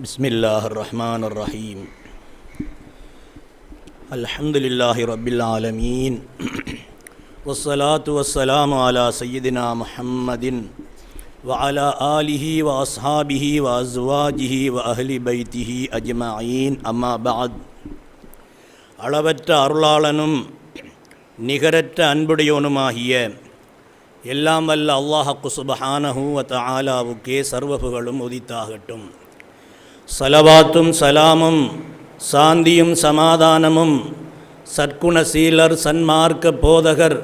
بسم الله الرحمن الرحيم الحمد لله رب العالمين والصلاة والسلام على سيدنا محمد وعلى آله وأصحابه وأزواجه وأهل بيته أجمعين أما بعد அளவற்ற அருளாளனும் நிகரற்ற அன்புடையவனுமாகிய எல்லாம் வல்ல அல்லாஹக்கு சுபஹானஹு வ தஆலாவுக்கே சர்வபுகளும் உதித்தாகட்டும் சலவாத்தும் சலாமும் சாந்தியும் சமாதானமும் சற்குணசீலர் சன்மார்க்க போதகர்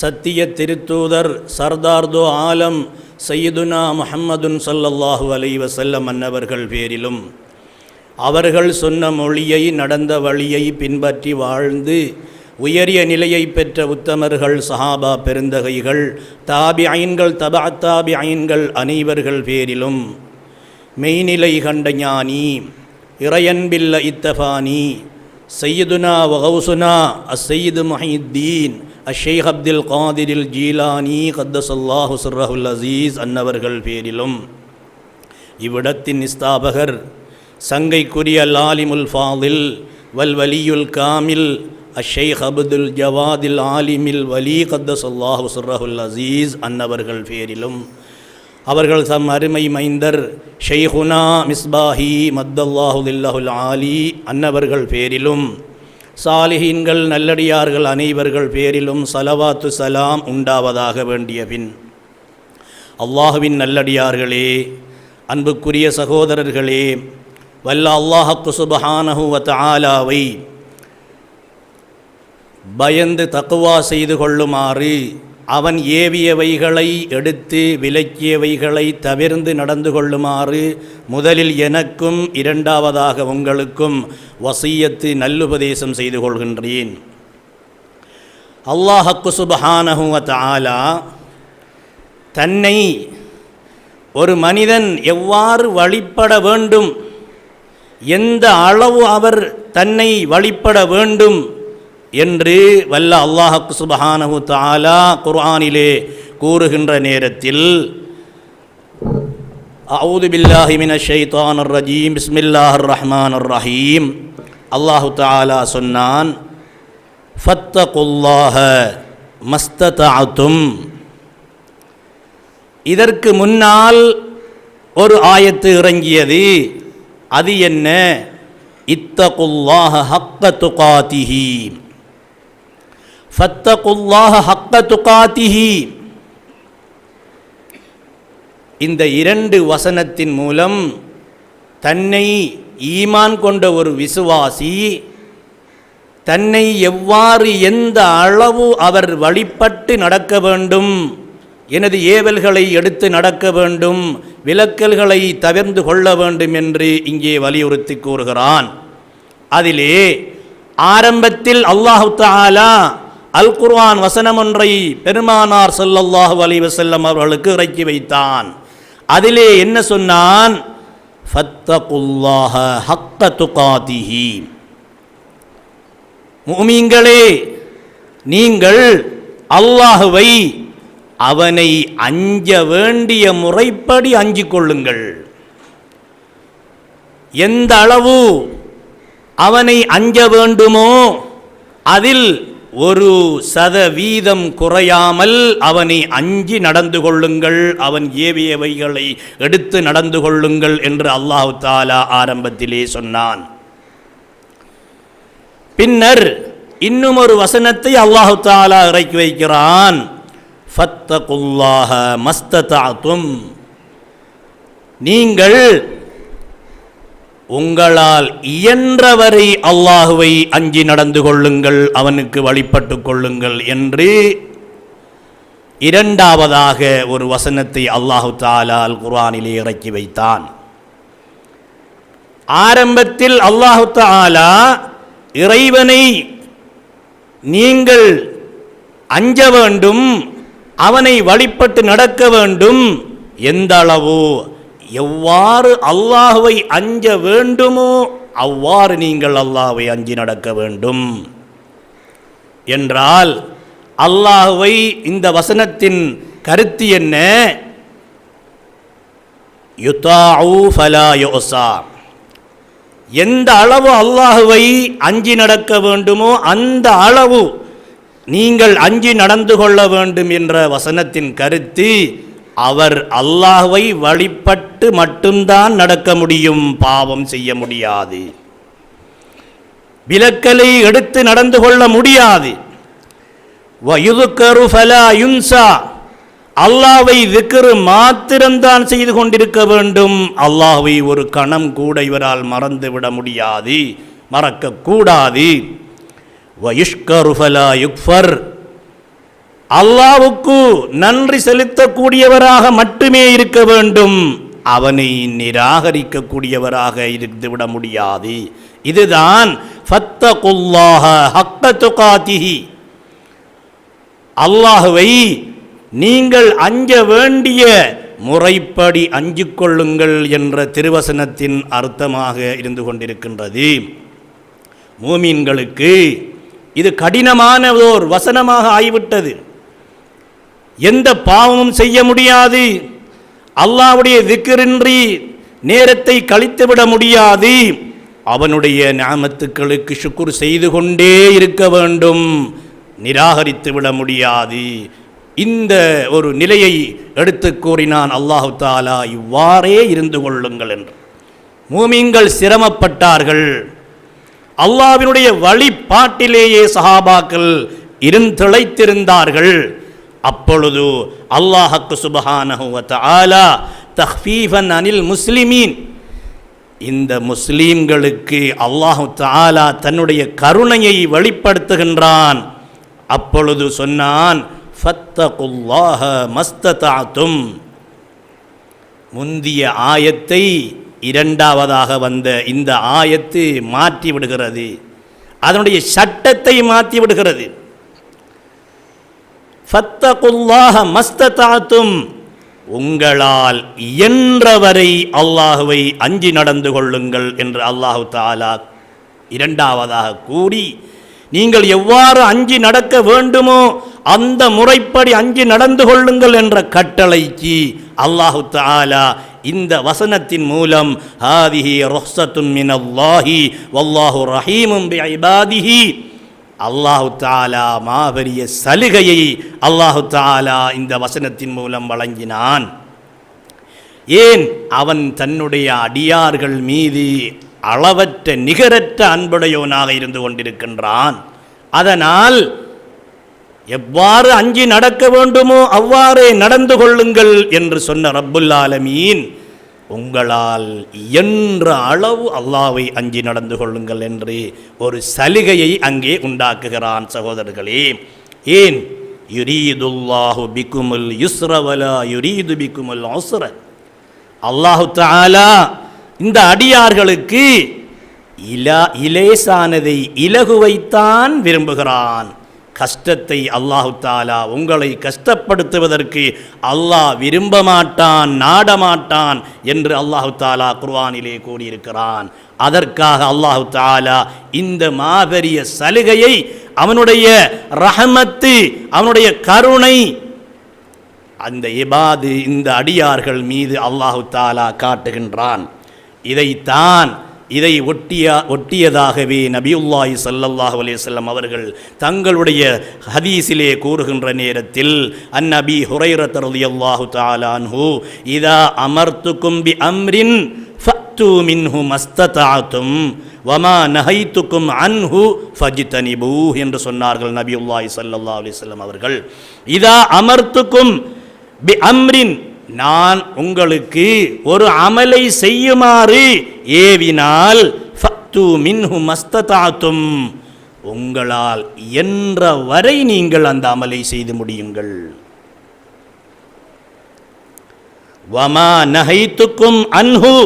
சத்திய திருத்தூதர் சர்தார்தோ ஆலம் சையதுனா முஹம்மதுன் சல்லல்லாஹு அலைஹி வஸல்லம் அன்னவர்கள் பேரிலும். அவர்கள் சொன்ன மொழியை நடந்த வழியை பின்பற்றி வாழ்ந்து உயரிய நிலையை பெற்ற உத்தமர்கள் சஹாபா பெருந்தகைகள் தாபி ஐன்கள் தபா தாபி ஐன்கள் அனைவர்கள் பேரிலும். மெய்நிலை கண்ட ஞானி இறையன்பில்ல இத்தபானி சையதுனா வகௌசுனா அசையது மஹித்தீன் அஷேக் அப்துல் காதிரில் ஜீலானி கத்தசல்லாஹு சுர்ரஹுல் அசீஸ் அன்னவர்கள் பேரிலும். இவ்விடத்தின் நிஸ்தாபகர் சங்கைக்குரிய லாலிமுல் ஃபாதில் வல் வலியுல் காமில் அஷேக் அபுதுல் ஜவாதில் ஆலிமில் வலி கத்தசல்லாஹு சுர்ரஹுல் அசீஸ் அன்னவர்கள் பேரிலும். அவர்கள் தம் அருமை மைந்தர் ஷெய்ஹுனா மிஸ்பாஹி மத்தல்லாஹுல்லாஹுல் ஆலி அன்னவர்கள் பேரிலும். சாலிஹீன்கள் நல்லடியார்கள் அனைவர்கள் பேரிலும் சலவாத்து சலாம் உண்டாவதாக வேண்டிய பின். அல்லாஹுவின் நல்லடியார்களே அன்புக்குரிய சகோதரர்களே வல்ல அல்லாஹக்கு சுபஹானஹுவத் ஆலாவை பயந்து தக்குவா செய்து கொள்ளுமாறு அவன் ஏவியவைகளை எடுத்து விலக்கியவைகளை தவிர்ந்து நடந்து கொள்ளுமாறு முதலில் எனக்கும் இரண்டாவதாக உங்களுக்கும் வசியத்து நல்லுபதேசம் செய்து கொள்கின்றேன். அல்லாஹக்கு சுபஹானஹுவ ஆலா தன்னை ஒரு மனிதன் எவ்வாறு வழிபட வேண்டும் எந்த அளவு அவர் தன்னை வழிபட வேண்டும் என்று வல்ல அல்லாஹக்கு சுபஹானஹு தாலா குர்ஆனிலே கூறுகின்ற நேரத்தில் அவுது பில்லாஹி மின ஷைத்தான் ரஜீம் பிஸ்மில்லாஹ் ரஹ்மான் ரஹீம். அல்லாஹு தாலா சொன்னான் ஃபத்தகுல்லாஹ மஸ்ததாத்தும் இதற்கு முன்னால் ஒரு ஆயத்து இறங்கியது அது என்ன? இத்தகுல்லாஹ ஹக்க துகாத்திஹீம் ஃபத்தகுல்லாஹ ஹக்க துகாத்திஹி இந்த இரண்டு வசனத்தின் மூலம் தன்னை ஈமான் கொண்ட ஒரு விசுவாசி தன்னை எவ்வாறு எந்த அளவு அவர் வழிபட்டு நடக்க வேண்டும் எனது ஏவல்களை எடுத்து நடக்க வேண்டும் விலக்கல்களை தவிர்ந்து கொள்ள வேண்டும் என்று இங்கே வலியுறுத்தி கூறுகிறான். அதிலே ஆரம்பத்தில் அல்லாஹு தாலா அல் குர்ஆன் வசனம் ஒன்றை பெருமானார் ஸல்லல்லாஹு அலி வசல்லம் அவர்களுக்கு இறக்கி வைத்தான். அதிலே என்ன சொன்னான்? ஃபத்தகுல்லாஹ ஹக்க துகாதிஹி. முமீன்களே நீங்கள் அல்லாஹுவை அவனை அஞ்ச வேண்டிய முறைப்படி அஞ்சிக் கொள்ளுங்கள். எந்த அளவு அவனை அஞ்ச வேண்டுமோ அதில் ஒரு சதவீதம் குறையாமல் அவனை அஞ்சி நடந்து கொள்ளுங்கள் அவன் ஏவியவைகளை எடுத்து நடந்து கொள்ளுங்கள் என்று அல்லாஹு தாலா ஆரம்பத்திலே சொன்னான். பின்னர் இன்னும் ஒரு வசனத்தை அல்லாஹு தாலா இறக்கி வைக்கிறான். ஃபத்தகுல்லாஹ மஸ்ததாத்தும் நீங்கள் உங்களால் இயன்றவரை அல்லாஹுவை அஞ்சி நடந்து கொள்ளுங்கள் அவனுக்கு வழிபட்டு கொள்ளுங்கள் என்று இரண்டாவதாக ஒரு வசனத்தை அல்லாஹு தாலால் குர்ஆனிலே இறக்கி வைத்தான். ஆரம்பத்தில் அல்லாஹு தாலா இறைவனை நீங்கள் அஞ்ச வேண்டும் அவனை வழிபட்டு நடக்க வேண்டும் எந்த அளவு எவ்வாறு அல்லாஹுவை அஞ்ச வேண்டுமோ அவ்வாறு நீங்கள் அல்லாஹுவை அஞ்சி நடக்க வேண்டும். என்றால் அல்லாஹுவை இந்த வசனத்தின் கருத்து என்ன? எந்த அளவு அல்லாஹுவை அஞ்சி நடக்க வேண்டுமோ அந்த அளவு நீங்கள் அஞ்சி நடந்து கொள்ள வேண்டும் என்ற வசனத்தின் கருத்து அவர் அல்லாஹ்வை வழிபட்டு மட்டும்தான் நடக்க முடியும். பாவம் செய்ய முடியாது. விலக்கலை எடுத்து நடந்து கொள்ள முடியாது. அல்லாவை திக்ரு மாத்திரம்தான் செய்து கொண்டிருக்க வேண்டும். அல்லாஹ்வை ஒரு கணம் கூட இவரால் மறந்து விட முடியாது. மறக்க கூடாது யுக்ஃபர். அல்லாவுக்கு நன்றி செலுத்தக்கூடியவராக மட்டுமே இருக்க வேண்டும். அவனை நிராகரிக்கக்கூடியவராக இருந்துவிட முடியாது. இதுதான் ஹக்க அல்லாஹுவை நீங்கள் அஞ்ச வேண்டிய முறைப்படி அஞ்சு கொள்ளுங்கள் என்ற திருவசனத்தின் அர்த்தமாக இருந்து கொண்டிருக்கின்றது. மூமீன்களுக்கு இது கடினமானதோர் வசனமாக ஆகிவிட்டது எந்த பாவமும் செய்ய முடியாது. அல்லாவுடைய திக்கிரின்றி நேரத்தை கழித்துவிட முடியாது. அவனுடைய ஞாமத்துக்களுக்கு சுக்குர் செய்து கொண்டே இருக்க வேண்டும். நிராகரித்து விட முடியாது. இந்த ஒரு நிலையை எடுத்து கூறினான் அல்லாஹு தாலா இவ்வாறே இருந்து கொள்ளுங்கள் என்று. மூமிங்கள் சிரமப்பட்டார்கள். அல்லாவினுடைய வழிபாட்டிலேயே சஹாபாக்கள் இருந்திழைத்திருந்தார்கள். அப்பொழுது அல்லாஹக்கு சுபஹானஹுவத் ஆலா தஹ்ஃபீஃபன் அனில் முஸ்லிமீன். இந்த முஸ்லீம்களுக்கு அல்லாஹு தாலா தன்னுடைய கருணையை வெளிப்படுத்துகின்றான். அப்பொழுது சொன்னான் ஃபத்தகுல்லாஹ மஸ்ததாத்தும். முந்திய ஆயத்தை இரண்டாவதாக வந்த இந்த ஆயத்து மாற்றி விடுகிறது அதனுடைய சட்டத்தை மாற்றி விடுகிறது ஃபத்தகுல்லாஹ மஸ்ததாத்தும். உங்களால் இயன்றவரை அல்லாஹுவை அஞ்சி நடந்து கொள்ளுங்கள் என்று அல்லாஹு தாலா இரண்டாவதாக கூறி நீங்கள் எவ்வாறு அஞ்சி நடக்க வேண்டுமோ அந்த முறைப்படி அஞ்சி நடந்து கொள்ளுங்கள் என்ற கட்டளைக்கு அல்லாஹு தாலா இந்த வசனத்தின் மூலம் ஹாதிஹி ரொஹ்சத்துன் மின் அல்லாஹி வல்லாஹு ரஹீமும் பி ஐபாதிஹி அல்லாஹு தாலா மாபெரிய சலுகையை அல்லாஹு தாலா இந்த வசனத்தின் மூலம் வழங்கினான். ஏன்? அவன் தன்னுடைய அடியார்கள் மீது அளவற்ற நிகரற்ற அன்புடையவனாக இருந்து கொண்டிருக்கின்றான். அதனால் எவ்வாறு அஞ்சி நடக்க வேண்டுமோ அவ்வாறே நடந்து கொள்ளுங்கள் என்று சொன்ன ரப்புல்லாலமீன் உங்களால் இயன்ற அளவு அல்லாவை அஞ்சி நடந்து கொள்ளுங்கள் என்று ஒரு சலுகையை அங்கே உண்டாக்குகிறான் சகோதரர்களே. ஏன்? யுரீதுல்லாஹு பிக்குமுல் யுஸ்ரவலா யுரீது பிக்குமுல் அவசர அல்லாஹு தாலா இந்த அடியார்களுக்கு இலா இலேசானதை இலகுவைத்தான் விரும்புகிறான். கஷ்டத்தை அல்லாஹு தாலா உங்களை கஷ்டப்படுத்துவதற்கு அல்லாஹ் விரும்ப மாட்டான் நாடமாட்டான் என்று அல்லாஹு தாலா குர்வானிலே கூறியிருக்கிறான். அதற்காக அல்லாஹு தாலா இந்த மாபெரிய சலுகையை அவனுடைய ரஹமத்து அவனுடைய கருணை அந்த இபாது இந்த அடியார்கள் மீது அல்லாஹு தாலா காட்டுகின்றான். இதைத்தான் இதை ஒட்டிய ஒட்டியதாகவே நபியுல்லாஹி சல்லல்லாஹ் அலேசல்லம் அவர்கள் தங்களுடைய ஹதீஸிலே கூறுகின்ற நேரத்தில் அந்நபி ஹுரைர தருதி அல்லாஹு தாலான்ஹு இதா அமர்த்துக்கும் பி அம்ரின் ஃபத்து மின்ஹு மஸ்ததாத்தும் வமா நஹைத்துக்கும் அன்ஹு ஃபஜ்தனிபூ என்று சொன்னார்கள் நபியுல்லாஹி சல்லல்லாஹ் அலைஹி அவர்கள். இதா அமர்த்துக்கும் பி அம்ரின் நான் உங்களுக்கு ஒரு அமலை செய்யுமாறு ஏவினால் ஃபத்து மின்ஹு மஸ்ததாத்தும் உங்களால் என்ற வரை நீங்கள் அந்த அமலை செய்து முடியுங்கள். வமா நகைத்துக்கும் அன்ஹு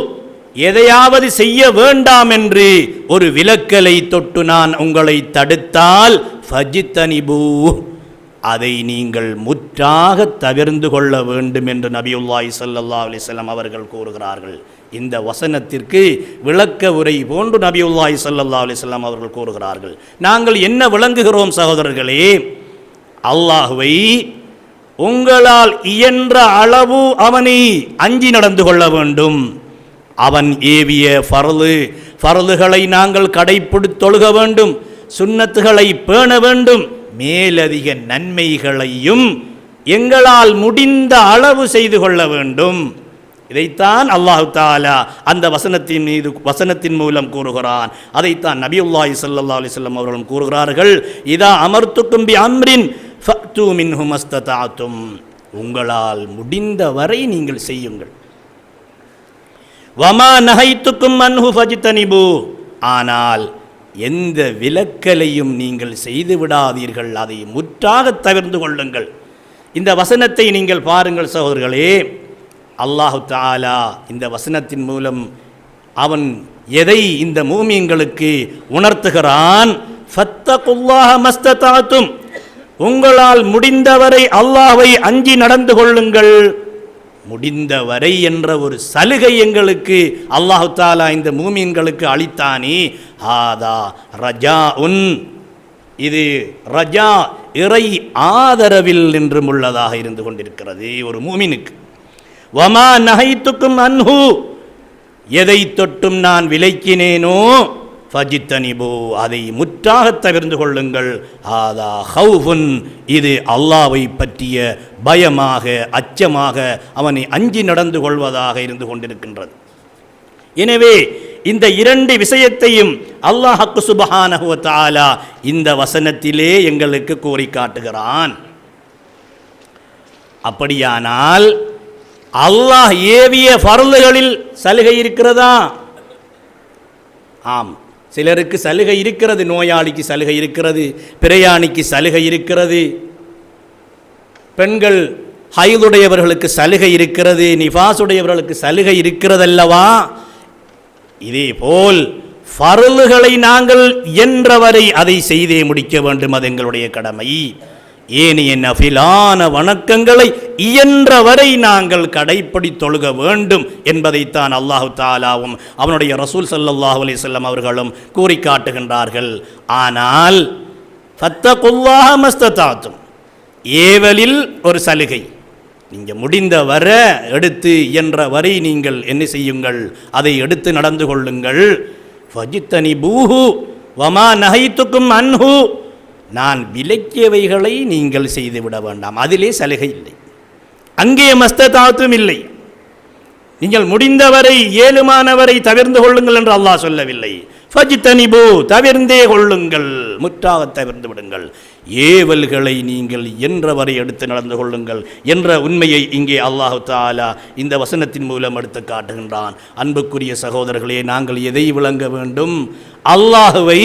எதையாவது செய்ய வேண்டாம் என்று ஒரு விலக்கலை தொட்டு நான் உங்களை தடுத்தால் ஃபஜித்தனிபூ. அதை நீங்கள் முற்றாக தவிர்ந்து கொள்ள வேண்டும் என்று நபியுல்லாய் சல்லல்லா அலைஹி அவர்கள் கூறுகிறார்கள். இந்த வசனத்திற்கு விளக்க உரை போன்று நபியுல்லாய் சல்லல்லா அலைஹி அவர்கள் கூறுகிறார்கள். நாங்கள் என்ன விளங்குகிறோம் சகோதரர்களே அல்லாஹுவை உங்களால் இயன்ற அளவு அவனை அஞ்சி நடந்து கொள்ள வேண்டும். அவன் ஏவிய ஃபர்லு ஃபர்துகளை நாங்கள் கடைப்பிடித் தொழுக வேண்டும். சுன்னத்துகளை பேண வேண்டும். மேலதிக நன்மைகளையும் எங்களால் முடிந்த அளவு செய்து கொள்ள வேண்டும். இதைத்தான் அல்லாஹு தாலா அந்த வசனத்தின் மீது வசனத்தின் மூலம் கூறுகிறான். அதைத்தான் நபியுல்லாஹி சல்லா அலைஹி அவர்களும் கூறுகிறார்கள். இதா அமர்த்துக்கும் பி அம்ரின் ஃபஅத்து உங்களால் முடிந்த வரை நீங்கள் செய்யுங்கள். வமா நகைத்துக்கும் அன்ஹு ஃபஜ்தனிபு. ஆனால் எந்த விலக்கலையும் நீங்கள் செய்து விடாதீர்கள். அதை முற்றாக தவிர்ந்து கொள்ளுங்கள். இந்த வசனத்தை நீங்கள் பாருங்கள் சகோதரர்களே. அல்லாஹு தாலா இந்த வசனத்தின் மூலம் அவன் எதை இந்த மூமியங்களுக்கு உணர்த்துகிறான்? ஃபத்தகுல்லாஹ உங்களால் முடிந்தவரை அல்லாஹை அஞ்சி நடந்து கொள்ளுங்கள். முடிந்தவரை என்ற ஒரு சலுகை எங்களுக்கு அல்லாஹு தாலா இந்த மூமின்களுக்கு அளித்தானே. ஆதா ரஜா உன் இது ரஜா இறை ஆதரவில் நின்றும் உள்ளதாக இருந்து கொண்டிருக்கிறது ஒரு மூமினுக்கு. வமா நகைத்துக்கும் அன்ஹு. எதை தொட்டும் நான் விலைக்கினேனோ ஃபஜித்தனிபோ அதை முற்றாக தவிர்ந்து கொள்ளுங்கள். ஆதா ஹவுஃபுன் இது அல்லாவை பற்றிய பயமாக அச்சமாக அவனை அஞ்சி நடந்து கொள்வதாக இருந்து கொண்டிருக்கின்றது. எனவே இந்த இரண்டு விஷயத்தையும் அல்லாஹ் ஹக்கு வ இந்த வசனத்திலே எங்களுக்கு கூறி காட்டுகிறான். அப்படியானால் அல்லாஹ் ஏவிய பருந்துகளில் சலுகை இருக்கிறதா? ஆம். சிலருக்கு சலுகை இருக்கிறது நோயாளிக்கு சலுகை இருக்கிறது பிரயாணிக்கு சலுகை இருக்கிறது. பெண்கள் ஹைதுடையவர்களுக்கு சலுகை இருக்கிறது நிஃபாசுடையவர்களுக்கு சலுகை இருக்கிறதல்லவா? இதே போல் பருளுகளை நாங்கள் இயன்றவரை அதை செய்தே முடிக்க வேண்டும் அது எங்களுடைய கடமை. ஏனைய நஃபிலான வணக்கங்களை இயன்றவரை நாங்கள் கடைப்படி தொழுக வேண்டும் என்பதைத்தான் அல்லாஹு தாலாவும் அவனுடைய ரசூல் ஸல்லல்லாஹு அலி செல்லம் அவர்களும் கூறி காட்டுகின்றார்கள் ஆனால் ஃபத்தகுல்லாஹ மஸ்தத்தாத்தும் ஏவலில் ஒரு சலுகை. நீங்கள் முடிந்த வர எடுத்து இயன்ற வரை நீங்கள் என்ன செய்யுங்கள்? அதை எடுத்து நடந்து கொள்ளுங்கள். ஃபஜித்தனி பூஹு வமா நகைத்துக்கும் அன்ஹு நான் விலக்கியவைகளை நீங்கள் செய்துவிட வேண்டாம். அதிலே சலுகை இல்லை. அங்கே மஸ்ததாத்தும் இல்லை. நீங்கள் முடிந்தவரை ஏழுமானவரை தவிர்ந்து கொள்ளுங்கள் என்று அல்லாஹ் சொல்லவில்லை. ஃபஜ்தனிபு தவிர்ந்தே கொள்ளுங்கள். முற்றாக தவிர்ந்து விடுங்கள். ஏவல்களை நீங்கள் என்றவரை எடுத்து நடந்து கொள்ளுங்கள் என்ற உண்மையை இங்கே அல்லாஹு தாலா இந்த வசனத்தின் மூலம் எடுத்து காட்டுகின்றான். அன்புக்குரிய சகோதரர்களே நாங்கள் எதை விளங்க வேண்டும்? அல்லாஹுவை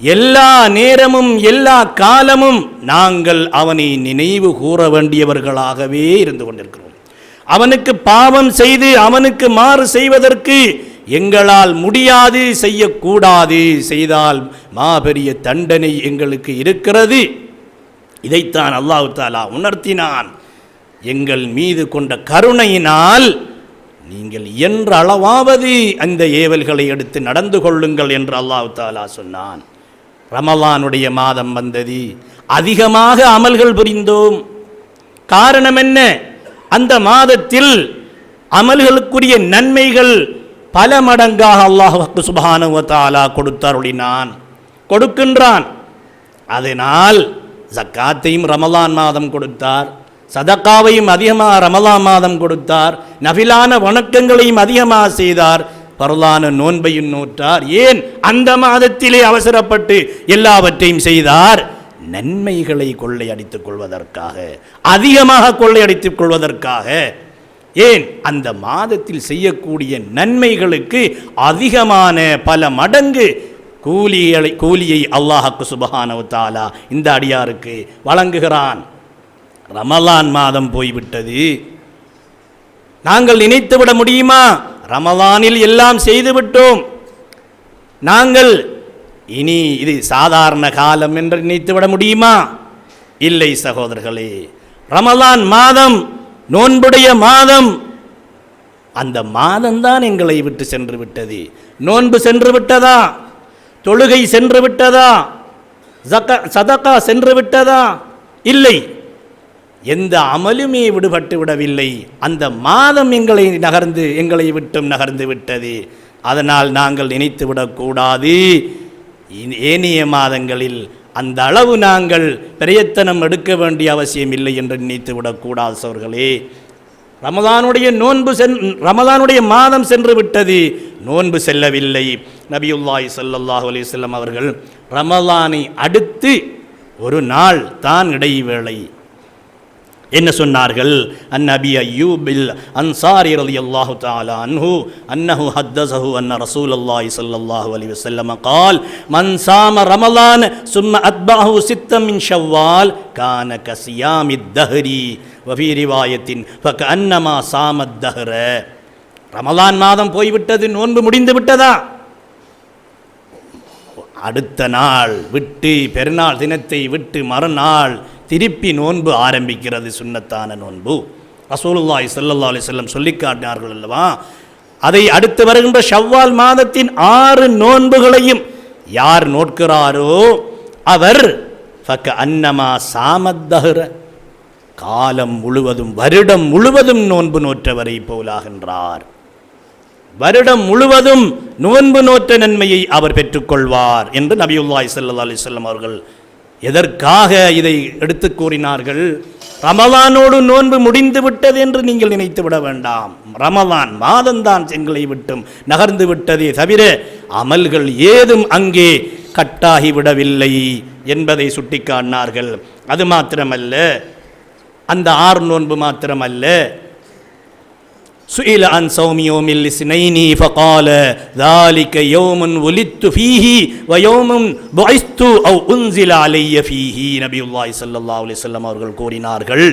எல்லா நேரமும் எல்லா காலமும் நாங்கள் அவனை நினைவு கூற வேண்டியவர்களாகவே இருந்து கொண்டிருக்கிறோம். அவனுக்கு பாவம் செய்து அவனுக்கு மாறு செய்வதற்கு எங்களால் முடியாது செய்யக்கூடாது செய்தால் மாபெரிய தண்டனை எங்களுக்கு இருக்கிறது. இதைத்தான் அல்லாஹு தாலா உணர்த்தினான். எங்கள் மீது கொண்ட கருணையினால் நீங்கள் இயன்ற அளவாவது அந்த ஏவல்களை எடுத்து நடந்து கொள்ளுங்கள் என்று அல்லாஹு தாலா சொன்னான். ரமலானுடைய மாதம் வந்தது. அதிகமாக அமல்கள் புரிந்தோம். காரணம் என்ன? அந்த மாதத்தில் அமல்களுக்குரிய நன்மைகள் பல மடங்காக அல்லாஹ் சுபானுவத்தாலா தாலா கொடுத்தருளினான். கொடுக்கின்றான். அதனால் ஜக்காத்தையும் ரமலான் மாதம் கொடுத்தார். சதக்காவையும் அதிகமாக ரமலான் மாதம் கொடுத்தார். நபிலான வணக்கங்களையும் அதிகமாக செய்தார். பரலான நோன்பையும் நோற்றார். ஏன்? அந்த மாதத்திலே அவசரப்பட்டு எல்லாவற்றையும் செய்தார். நன்மைகளை கொள்ளையடித்துக் கொள்வதற்காக அதிகமாக கொள்ளையடித்துக் கொள்வதற்காக. ஏன்? அந்த மாதத்தில் செய்யக்கூடிய நன்மைகளுக்கு அதிகமான பல மடங்கு கூலிகளை கூலியை அல்லாஹக்கு சுபஹானவு இந்த அடியாருக்கு வழங்குகிறான். ரமலான் மாதம் போய்விட்டது. நாங்கள் நினைத்து விட முடியுமா? ரமலானில் எல்லாம் செய்துவிட்டோம். நாங்கள் இனி இது சாதாரண காலம் என்று நினைத்து விட முடியுமா? இல்லை சகோதரர்களே. ரமலான் மாதம் நோன்புடைய மாதம். அந்த மாதம்தான் எங்களை விட்டு சென்று விட்டது. நோன்பு சென்று விட்டதா? தொழுகை சென்று விட்டதா? ஜக்க சதக்கா சென்று விட்டதா? இல்லை. எந்த அமலுமே விடுபட்டு விடவில்லை. அந்த மாதம் எங்களை நகர்ந்து எங்களை விட்டும் நகர்ந்து விட்டது. அதனால் நாங்கள் நினைத்து விடக்கூடாது. ஏனைய மாதங்களில் அந்த அளவு நாங்கள் பிரயத்தனம் எடுக்க வேண்டிய அவசியம் இல்லை என்று நினைத்து விடக்கூடாது சோர்களே. ரமதானுடைய நோன்பு சென் ரமதானுடைய மாதம் சென்று விட்டது. நோன்பு செல்லவில்லை. நபியுல்லாய் சல்லாஹூ அலி அவர்கள் ரமதானை அடுத்து ஒரு நாள் தான் இடைவேளை. என்ன சொன்னார்கள். அந்நபி அய்யூபில் அன்சாரி ரதி அல்லாஹு தாலா அன்ஹு அன்னஹு ஹத்தசஹு அன்ன ரசூல் அல்லாஹி சல்லாஹு அலி வசல்லம கால் மன்சாம ரமலான் சும்ம அத்பாஹு சித்தம் ஷவ்வால் கான கசியாமி தஹரி வபீரிவாயத்தின் அன்னமா சாம தஹர ரமலான் மாதம் போய்விட்டது நோன்பு முடிந்து விட்டதா அடுத்த நாள் விட்டு பெருநாள் தினத்தை விட்டு மறுநாள் திருப்பி நோன்பு ஆரம்பிக்கிறது சுண்ணத்தான நோன்பு. ரசூலுல்லாய் ஸல்லல்லாஹு அலைஹி வஸல்லம் சொல்லி காட்டினார்கள் அல்லவா? அதை அடுத்து வருகின்ற ஷவ்வால் மாதத்தின் ஆறு நோன்புகளையும் யார் நோட்கிறாரோ அவர் ஃபக்க அன்னமா சாமத்தஹர காலம் முழுவதும் வருடம் முழுவதும் நோன்பு நோற்றவரை போலாகின்றார் வருடம் முழுவதும் நோன்பு நோற்ற நன்மையை அவர் பெற்றுக்கொள்வார் என்று நபியுல்லாஹி சல்லா அலைஹி அவர்கள் எதற்காக இதை எடுத்து கூறினார்கள்? ரமலானோடு நோன்பு முடிந்து விட்டது என்று நீங்கள் நினைத்து விட வேண்டாம். ரமலான் மாதம்தான் எங்களை விட்டும் நகர்ந்து விட்டதே தவிர அமல்கள் ஏதும் அங்கே கட்டாகி விடவில்லை என்பதை சுட்டிக்காட்டினார்கள். அது மாத்திரமல்ல அந்த ஆறு நோன்பு மாத்திரமல்ல سئل عن صوم يوم الاثنين فقال ذلك يوم ولدت فيه ويوم بعثت او انزل علي فيه نبي الله صلى الله عليه وسلم அவர்கள் கூறினார்கள்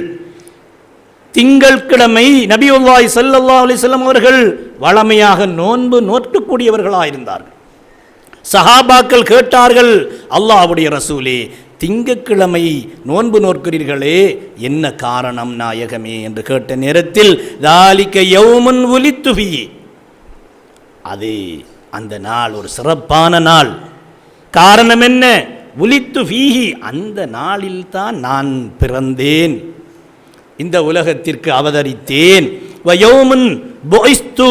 திங்கள்கிழமை நபியுல்லாஹி ஸல்லல்லாஹு அலைஹி வஸல்லம் அவர்கள் வளமையாக நோன்பு நோற்றக்கூடியவர்களாக இருந்தார்கள் சஹாபாக்கள் கேட்டார்கள் அல்லாஹ்வுடைய ரசூலே திங்கட்கிழமை நோன்பு நோக்கிறீர்களே என்ன காரணம் நாயகமே என்று கேட்ட நேரத்தில் தாலிக்க யௌமுன் ஒலித்துபி அது அந்த நாள் ஒரு சிறப்பான நாள். காரணம் என்ன? உலித்து ஃபீஹி அந்த நாளில் தான் நான் பிறந்தேன். இந்த உலகத்திற்கு அவதரித்தேன். வயோமன் போய்ஸ்து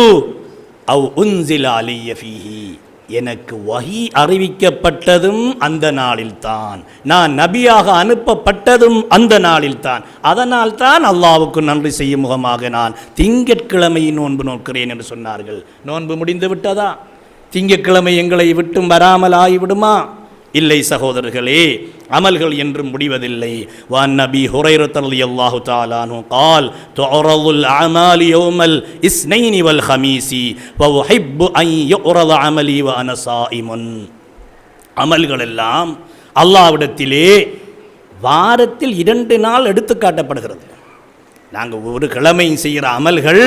அவ் உன்சில அலிய ஃபீஹி. எனக்கு வகி அறிவிக்கப்பட்டதும் அந்த நாளில்தான். நான் நபியாக அனுப்பப்பட்டதும் அந்த நாளில்தான். அதனால் தான் அல்லாவுக்கு நன்றி செய்யும் முகமாக நான் திங்கட்கிழமை நோன்பு நோக்கிறேன் என்று சொன்னார்கள். நோன்பு முடிந்து விட்டதா திங்கட்கிழமை எங்களை விட்டும் வராமல் ஆகிவிடுமா? இல்லை சகோதரர்களே அமல்கள் என்றும் முடிவதில்லை. வான் நபி ஹுரைரத்தலி அல்லாஹு தாலானு கால் தொரவுல் அமாலி யோமல் இஸ்னைனி வல் ஹமீசி வஹிப்பு ஐ யுரத அமலி வ அனசாயிமுன் அமல்கள் எல்லாம் அல்லாவிடத்திலே வாரத்தில் இரண்டு நாள் எடுத்து காட்டப்படுகிறது. நாங்கள் ஒரு கிழமை செய்கிற அமல்கள்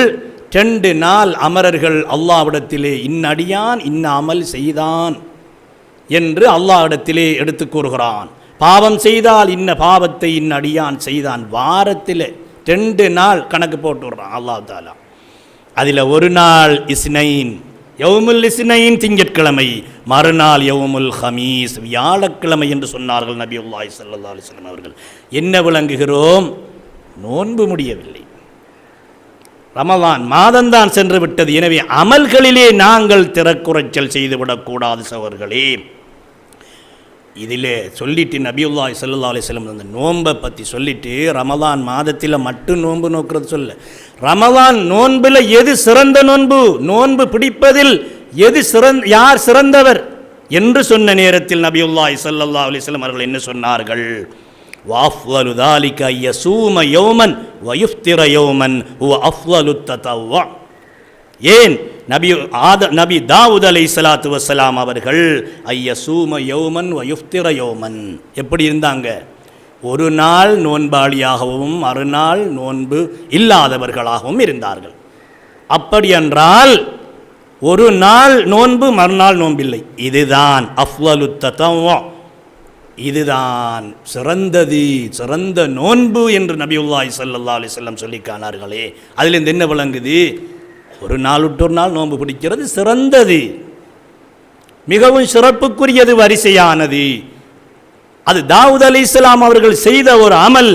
ரெண்டு நாள் அமரர்கள் அல்லாவிடத்திலே இன்னடியான் இன்ன அமல் செய்தான். என்று அல்லாஹிடத்திலே எடுத்து கூறுகிறான். பாவம் செய்தால் இன்ன பாவத்தை இன்ன அடியான் செய்தான். வாரத்தில் ரெண்டு நாள் கணக்கு போட்டு விடுறான் அல்லாஹ் தாலா. அதில் ஒரு நாள் இஸ்னைன் யவுமுல் இஸ்னைன் திங்கட்கிழமை மறுநாள் யவுமுல் ஹமீஸ் வியாழக்கிழமை என்று சொன்னார்கள் நபி உல்லாய் சல்லா அலிஸ்லாம் அவர்கள். என்ன விளங்குகிறோம்? நோன்பு முடியவில்லை. ரமலான் மாதம்தான் சென்று விட்டது. எனவே அமல்களிலே நாங்கள் திறக்குறைச்சல் செய்துவிடக்கூடாது சவர்களே இதில் சொல்லிட்டு நபியுல்லாஹ் சல்லா அலிஸ்லம் அந்த நோன்பை பற்றி சொல்லிவிட்டு ரமதான் மாதத்தில் மட்டும் நோன்பு நோக்கிறது சொல்ல. ரமதான் நோன்பில் எது சிறந்த நோன்பு? நோன்பு பிடிப்பதில் எது சிறந்த யார் சிறந்தவர்? என்று சொன்ன நேரத்தில் நபியுல்லாஹ் சல்லா அலிஸ்லம் அவர்கள் என்ன சொன்னார்கள்? வாஃப்வலு தாலிக யசூம யோமன் வயுஃப்திர யோமன் உ அஃப்வலு தத்தவ்வா ஏன்? நபி ஆத நபி தாவூத் அலை சலாத்து வசலாம் அவர்கள் ஐயசூம யோமன் வயுஃப்திர யோமன். எப்படி இருந்தாங்க? ஒரு நாள் நோன்பாளியாகவும் மறுநாள் நோன்பு இல்லாதவர்களாகவும் இருந்தார்கள். அப்படியென்றால் ஒரு நாள் நோன்பு மறுநாள் நோன்பில்லை இதுதான் அஃவலு தத்துவம் இதுதான் சிறந்தது சிறந்த நோன்பு என்று நபியுல்லாஹி ஸல்லல்லாஹு அலைஹி வஸல்லம் சொல்லி காணார்களே. அதிலிருந்து என்ன விளங்குது? ஒரு நாள் விட்டு ஒரு நாள் நோன்பு பிடிக்கிறது சிறந்தது. மிகவும் சிறப்புக்குரியது வரிசையானது. அது தாவூத் அலி இஸ்லாம் அவர்கள் செய்த ஒரு அமல்.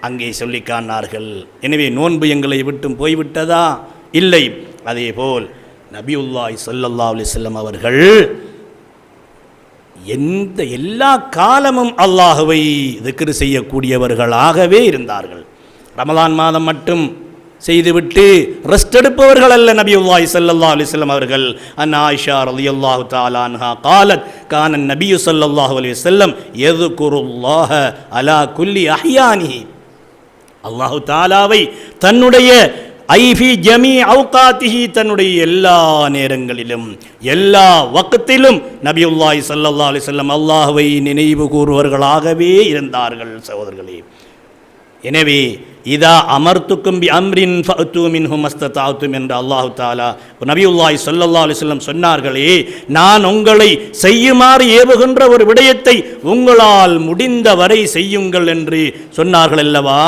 அங்கே சொல்லி காணார்கள் எனவே நோன்பு எங்களை விட்டும் போய்விட்டதா? இல்லை. அதே போல் நபியுல்லாய் சொல்லல்லா வஸல்லம் அவர்கள் எந்த எல்லா காலமும் அல்லாஹுவை திக்ரு செய்யக்கூடியவர்களாகவே இருந்தார்கள். ரமலான் மாதம் மட்டும் செய்துவிட்டு ரெஸ்ட் எடுப்பவர்கள் அல்ல நபியுல்லாஹி சல்லல்லா அலிஸ்லம் அவர்கள். அன் ஆயிஷா ரலி அல்லாஹு தாலான்ஹா காலத் கானன் நபியு சல்லல்லாஹு அலி செல்லம் எது குருல்லாஹ அலா குல்லி அஹ்யானி அல்லாஹு தாலாவை தன்னுடைய ஐஃபி ஜமி அவுகாத்திஹி தன்னுடைய எல்லா நேரங்களிலும் எல்லா வக்கத்திலும் நபியுல்லாய் சல்லல்லா அலி செல்லம் அல்லாஹுவை நினைவு கூறுவர்களாகவே இருந்தார்கள் சகோதரர்களே. எனவே இதா அமர்த்துக்கும் பி அம்ரின் ஃபத்தூமின் ஹுமஸ்த தாத்தும் என்று அல்லாஹு தாலா நபியுல்லாய் சொல்லல்லா அலைஹி வஸல்லம் சொன்னார்களே நான் உங்களை செய்யுமாறு ஏவுகின்ற ஒரு விடயத்தை உங்களால் முடிந்த வரை செய்யுங்கள் என்று சொன்னார்கள் அல்லவா?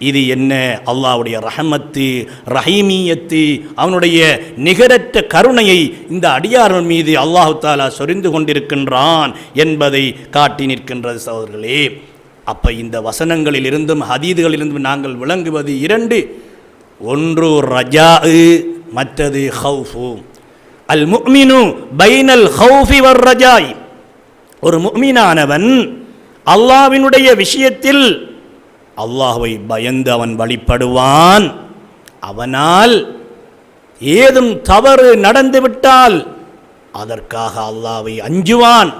இது என்ன? அல்லாஹ்வுடைய ரஹமத்து ரஹீமியத்து அவனுடைய நிகரற்ற கருணையை இந்த அடியார்கள் மீது அல்லாஹு தாலா சொரிந்து கொண்டிருக்கின்றான் என்பதை காட்டி நிற்கின்றது சகோதரர்களே. அப்போ இந்த வசனங்களிலிருந்தும் ஹதீதுகளிலிருந்தும் நாங்கள் விளங்குவது இரண்டு. ஒன்று ரஜா மற்றது ஹவுஃபு அல் முக்மினு பைனல் ஹவுஃபி வர் ரஜாய். ஒரு முக்மீனானவன் அல்லாவினுடைய விஷயத்தில் அல்லாஹுவை பயந்து அவன் வழிபடுவான். அவனால் ஏதும் தவறு நடந்துவிட்டால் அதற்காக அல்லாவை அஞ்சுவான்.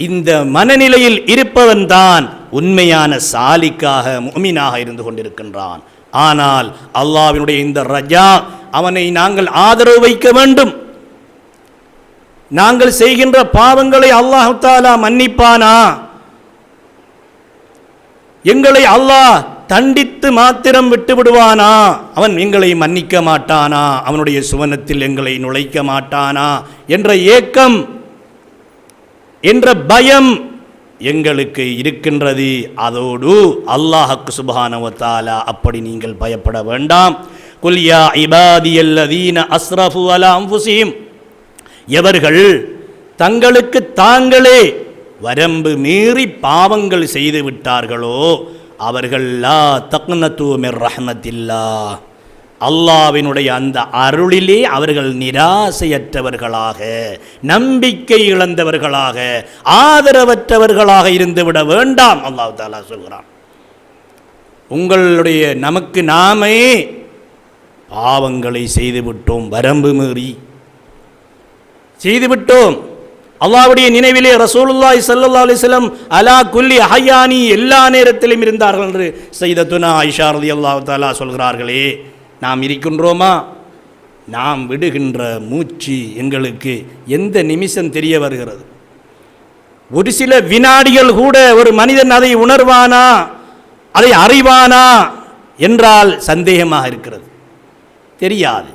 இந்த மனநிலையில் இருப்பவன் தான் உண்மையான சாலிக்காக முமினாக இருந்து கொண்டிருக்கின்றான். ஆனால் அல்லாவினுடைய இந்த ரஜா அவனை நாங்கள் ஆதரவு வைக்க வேண்டும். நாங்கள் செய்கின்ற பாவங்களை அல்லாஹு தாலா மன்னிப்பானா? எங்களை அல்லாஹ் தண்டித்து மாத்திரம் விட்டு விடுவானா அவன் எங்களை மன்னிக்க மாட்டானா? அவனுடைய சுவனத்தில் எங்களை நுழைக்க மாட்டானா? என்ற ஏக்கம் என்ற பயம் எங்களுக்கு இருக்கின்றது. அதோடு அல்லாஹக்கு சுபானவத்தாலா அப்படி நீங்கள் பயப்பட வேண்டாம். குல்யா இபாதியல்லதீன அஸ்ரஃபு அலா அம்புசீம் எவர்கள் தங்களுக்கு தாங்களே வரம்பு மீறி பாவங்கள் செய்து விட்டார்களோ அவர்கள் லா தக்னத்து மிர் ரஹ்மத்தில்லா. அல்லாவினுடைய அந்த அருளிலே அவர்கள் நிராசையற்றவர்களாக நம்பிக்கை இழந்தவர்களாக ஆதரவற்றவர்களாக இருந்துவிட வேண்டாம் அல்லாஹ் தாலா சொல்கிறான். உங்களுடைய நமக்கு நாமே பாவங்களை செய்துவிட்டோம் வரம்பு மீறி. செய்துவிட்டோம். அல்லாவுடைய நினைவிலே ரசூலுல்லாய் சல்லா அலிஸ்லம் அலா குல்லி அஹயானி எல்லா நேரத்திலும் இருந்தார்கள் என்று செய்த செய்தத்துனா ஆயிஷா அல்லாஹ் தாலா சொல்கிறார்களே. நாம் இருக்கின்றோமா? நாம் விடுகின்ற மூச்சு எங்களுக்கு எந்த நிமிஷம் தெரிய வருகிறது? ஒரு சில வினாடிகள் கூட ஒரு மனிதன் அதை உணர்வானா? அதை அறிவானா? என்றால் சந்தேகமாக இருக்கிறது. தெரியாது.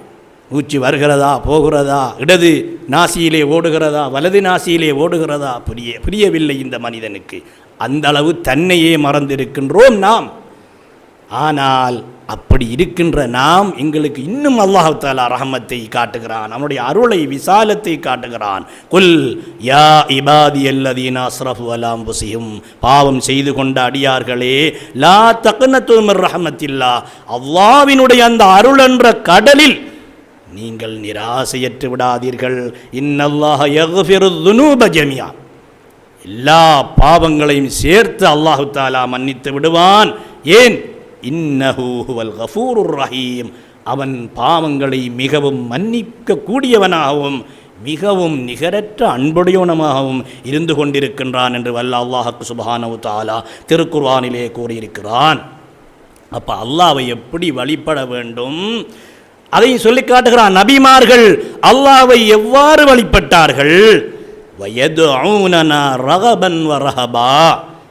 மூச்சு வருகிறதா? போகிறதா? இடது நாசியிலே ஓடுகிறதா? வலது நாசியிலே ஓடுகிறதா? புரிய புரியவில்லை இந்த மனிதனுக்கு. அந்த அளவு தன்னையே மறந்திருக்கின்றோம் நாம். ஆனால் அப்படி இருக்கின்ற நாம் எங்களுக்கு இன்னும் அல்லாஹாலா ரஹமத்தை காட்டுகிறான். அவனுடைய அருளை விசாலத்தை காட்டுகிறான். குல் யா இபாதி அல்லதீனா அஸ்ரஃபு அலாம் புசியும் பாவம் செய்து கொண்ட அடியார்களே லா தக்குனத்துமர் ரஹமத்தில்லா. அல்லாவினுடைய அந்த அருள் என்ற கடலில் நீங்கள் நிராசையற்று விடாதீர்கள். இன்னல்லாஹ யக்ஃபிரு துனூப ஜமியா எல்லா பாவங்களையும் சேர்த்து அல்லாஹு தாலா மன்னித்து விடுவான். ஏன்? இன்னஹூஹுவல் கஃபூருர் ரஹீம். அவன் பாவங்களை மிகவும் மன்னிக்க கூடியவனாகவும் மிகவும் நிகரற்ற அன்புடையவனமாகவும் இருந்து கொண்டிருக்கின்றான் என்று வல்ல அல்லாஹக்கு சுபஹானவு தாலா திருக்குர்வானிலே கூறியிருக்கிறான். அப்போ அல்லாவை எப்படி வழிபட வேண்டும்? அதை சொல்லி காட்டுகிறான் நபிமார்கள் அல்லாவை எவ்வாறு வழிபட்டார்கள்? வயது ரகபன் வரஹபா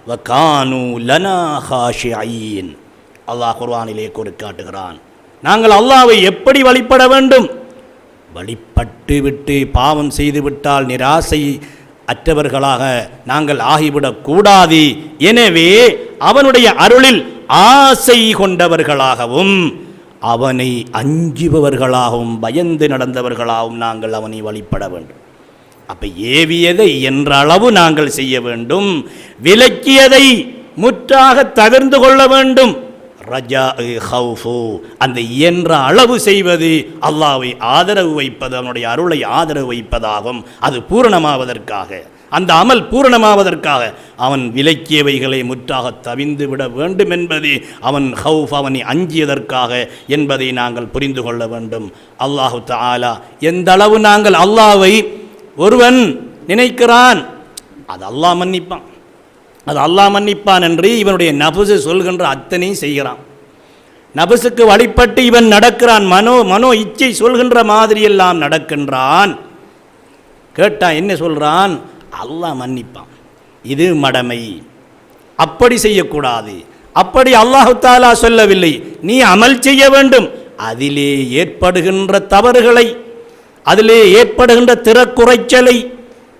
வகானு லனா ஹாஷியீன். அல்லாஹ் குர்வானிலே கொடுக்காட்டுகிறான். காட்டுகிறான் நாங்கள் அல்லாவை எப்படி வழிபட வேண்டும்? வழிபட்டு விட்டு பாவம் செய்துவிட்டால் நிராசை அற்றவர்களாக நாங்கள் ஆகிவிடக்கூடாது எனவே அவனுடைய அருளில் ஆசை கொண்டவர்களாகவும் அவனை அஞ்சுபவர்களாகவும் பயந்து நடந்தவர்களாகவும் நாங்கள் அவனை வழிபட வேண்டும். அப்போ ஏவியதை என்ற அளவு நாங்கள் செய்ய வேண்டும். விலக்கியதை முற்றாக தவிர்ந்து கொள்ள வேண்டும். ரஜா ஹவுஃபு அந்த இயன்ற அளவு செய்வது அல்லாவை ஆதரவு வைப்பது அவனுடைய அருளை ஆதரவு வைப்பதாகும். அது பூரணமாவதற்காக. அந்த அமல் பூரணமாவதற்காக. அவன் விலக்கியவைகளை முற்றாக தவிந்து விட வேண்டும் என்பது அவன் ஹவுஃப் அவனை அஞ்சியதற்காக என்பதை நாங்கள் புரிந்து கொள்ள வேண்டும். அல்லாஹு தாலா எந்த அளவு நாங்கள் அல்லாவை ஒருவன் நினைக்கிறான் அது அல்லாஹ் மன்னிப்பான். அது அல்லாஹ் மன்னிப்பான் என்று இவனுடைய நபுசு சொல்கின்ற அத்தனையும் செய்கிறான். நபுசுக்கு வழிபட்டு இவன் நடக்கிறான். மனோ மனோ இச்சை சொல்கின்ற மாதிரியெல்லாம் நடக்கின்றான். கேட்டான் என்ன சொல்கிறான் அல்லாஹ் மன்னிப்பான். இது மடமை. அப்படி செய்யக்கூடாது. அப்படி அல்லாஹு தாலா சொல்லவில்லை. நீ அமல் செய்ய வேண்டும். அதிலே ஏற்படுகின்ற தவறுகளை அதிலே ஏற்படுகின்ற திறக்குறைச்சலை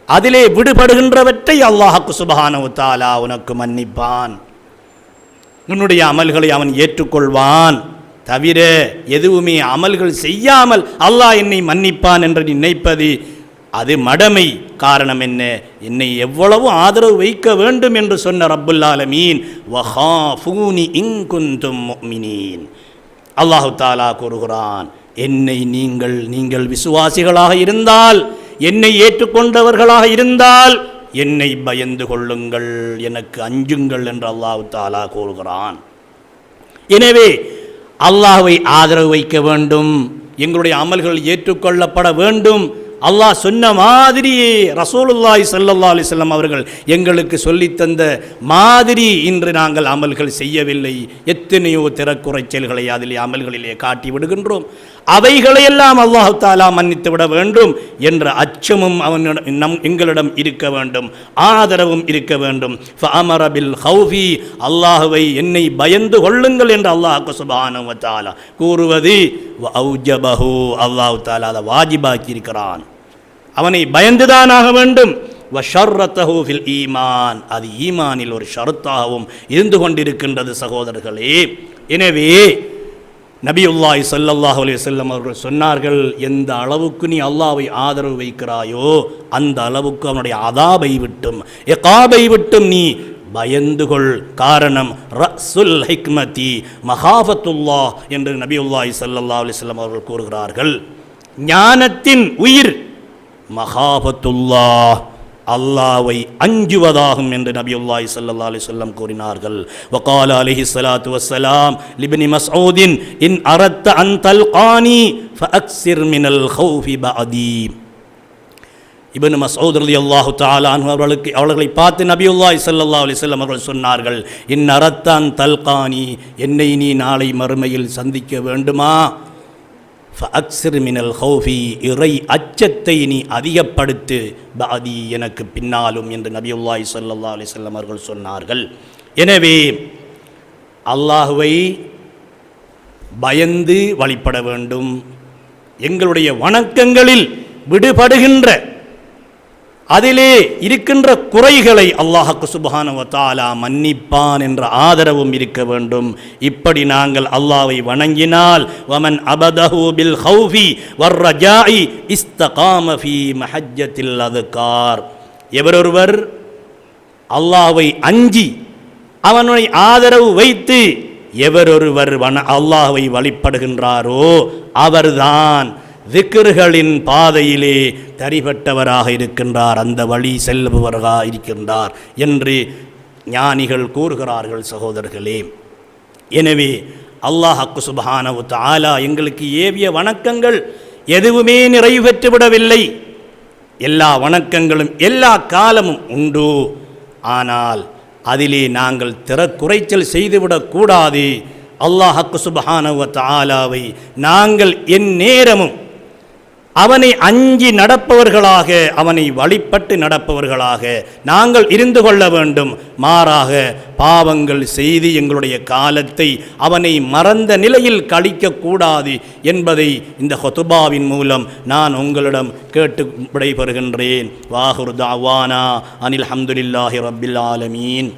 அதிலே விடுபடுகின்றவற்றை அல்லாஹாக்கு சுபஹானவுத்தாலா உனக்கு மன்னிப்பான் உன்னுடைய அமல்களை அவன் ஏற்றுக்கொள்வான் தவிர எதுவுமே அமல்கள் செய்யாமல் அல்லாஹ் என்னை மன்னிப்பான் என்று நினைப்பது அது மடமை காரணம் என்ன என்னை எவ்வளவு ஆதரவு வைக்க வேண்டும் என்று சொன்ன ரப்புல் வஹா ஃபூனி இங்குந்தும் முஃமினீன் அல்லாஹு தாலா கூறுகிறான் என்னை நீங்கள் நீங்கள் விசுவாசிகளாக இருந்தால் என்னை ஏற்றுக்கொண்டவர்களாக இருந்தால் என்னை பயந்து கொள்ளுங்கள் எனக்கு அஞ்சுங்கள் என்று அல்லாஹு தாலா கூறுகிறான். எனவே அல்லாஹை ஆதரவு வைக்க வேண்டும் எங்களுடைய அமல்கள் ஏற்றுக்கொள்ளப்பட வேண்டும். அல்லாஹ் சொன்ன மாதிரியே ரசூலுல்லாஹி சல்லல்லா அலைஹி அவர்கள் எங்களுக்கு சொல்லித்தந்த மாதிரி இன்று நாங்கள் அமல்கள் செய்யவில்லை. எத்தனையோ திறக்குறைச்சல்களை அதிலே அமல்களிலே காட்டி விடுகின்றோம் அவைகளையெல்லாம் அல்லாஹு தாலா மன்னித்து விட வேண்டும் என்ற அச்சமும் அவனிடம் நம் எங்களிடம் இருக்க வேண்டும். ஆதரவும் இருக்க வேண்டும். அமரபில் பில் ஹௌஃபி அல்லாஹுவை என்னை பயந்து கொள்ளுங்கள் என்று அல்லாஹ் சுபானு வ கூறுவது. வ ஔஜபஹு அல்லாஹு தாலா அதை வாஜிபாக்கி இருக்கிறான் அவனை பயந்துதானாக வேண்டும். வ ஈமான் அது ஈமானில் ஒரு ஷரத்தாகவும் இருந்து கொண்டிருக்கின்றது சகோதரர்களே. எனவே நபியுல்லாய் சல்லல்லாஹ் அலி செல்லம் அவர்கள் சொன்னார்கள் எந்த அளவுக்கு நீ அல்லாவை ஆதரவு வைக்கிறாயோ அந்த அளவுக்கு அவனுடைய அதாபை விட்டும் எகாபை விட்டும் நீ பயந்து கொள். காரணம் ரசுல் ஹிக்மதி மகாபத்துல்லா என்று நபியுல்லாய் சல்லல்லா அலைஹி அவர்கள் கூறுகிறார்கள். ஞானத்தின் உயிர் மகாபத்துல்லா அல்லாவை அஞ்சுவதாகும் என்று நபியுல்லாய் சல்லா அலி சொல்லம் கூறினார்கள். வக்கால அலிஹி சலாத்து வசலாம் லிபினி மஸ்ஊதின் இன் அரத்த அந்தல் தல்கானி ஃபக்சிர் மினல் ஹௌஃபி பஅதி. இப்னு மஸ்ஊத் ரலியல்லாஹு தஆலா அன்ஹு அவர்களுக்கு அவர்களை பார்த்து நபியுல்லாய் சல்லா அலி சொல்லம் அவர்கள் சொன்னார்கள் இன் அரத்த தல்கானி என்னை நீ நாளை மறுமையில் சந்திக்க வேண்டுமா? ஃபஅக்ஸிர் மினல் ஹௌஃபி இறை அச்சத்தை நீ அதிகப்படுத்து பாதி எனக்கு பின்னாலும் என்று நபியுல்லாய் சொல்லல்லா அலைஹி அவர்கள் சொன்னார்கள் எனவே அல்லாஹுவை பயந்து வழிபட வேண்டும். எங்களுடைய வணக்கங்களில் விடுபடுகின்ற அதிலே இருக்கின்ற குறைகளை அல்லாஹக்கு சுபஹானஹு மன்னிப்பான் என்ற ஆதரவும் இருக்க வேண்டும். இப்படி நாங்கள் அல்லாவை வணங்கினால் வமன் அபதஹு பில் ஹௌஃபி வர்ரஜாயி ரஜாஇ இஸ்தகாம ஃபீ மஹஜ்ஜத்தில் அதுகார். எவரொருவர் அல்லாவை அஞ்சி அவனை ஆதரவு வைத்து எவரொருவர் வன அல்லாவை வழிபடுகின்றாரோ அவர்தான். திக்கர்களின் பாதையிலே தரிபட்டவராக இருக்கின்றார். அந்த வழி செல்பவராக இருக்கின்றார் என்று ஞானிகள் கூறுகிறார்கள் சகோதரர்களே. எனவே அல்லாஹக்கு சுபஹானவு தாலா எங்களுக்கு ஏவிய வணக்கங்கள் எதுவுமே நிறைவு பெற்றுவிடவில்லை. எல்லா வணக்கங்களும் எல்லா காலமும் உண்டு. ஆனால் அதிலே நாங்கள் திறக்குறைச்சல் செய்துவிடக்கூடாது அல்லாஹக்கு சுபஹானவ தாலாவை நாங்கள் என் நேரமும் அவனை அஞ்சி நடப்பவர்களாக அவனை வழிபட்டு நடப்பவர்களாக நாங்கள் இருந்து கொள்ள வேண்டும். மாறாக பாவங்கள் செய்து எங்களுடைய காலத்தை அவனை மறந்த நிலையில் கழிக்கக்கூடாது என்பதை இந்த ஹொத்துபாவின் மூலம் நான் உங்களிடம் கேட்டு விடைபெறுகின்றேன். வாகுர் தாவானா அனில் ஹம்துலில்லாஹி ரபில் ஆலமீன்.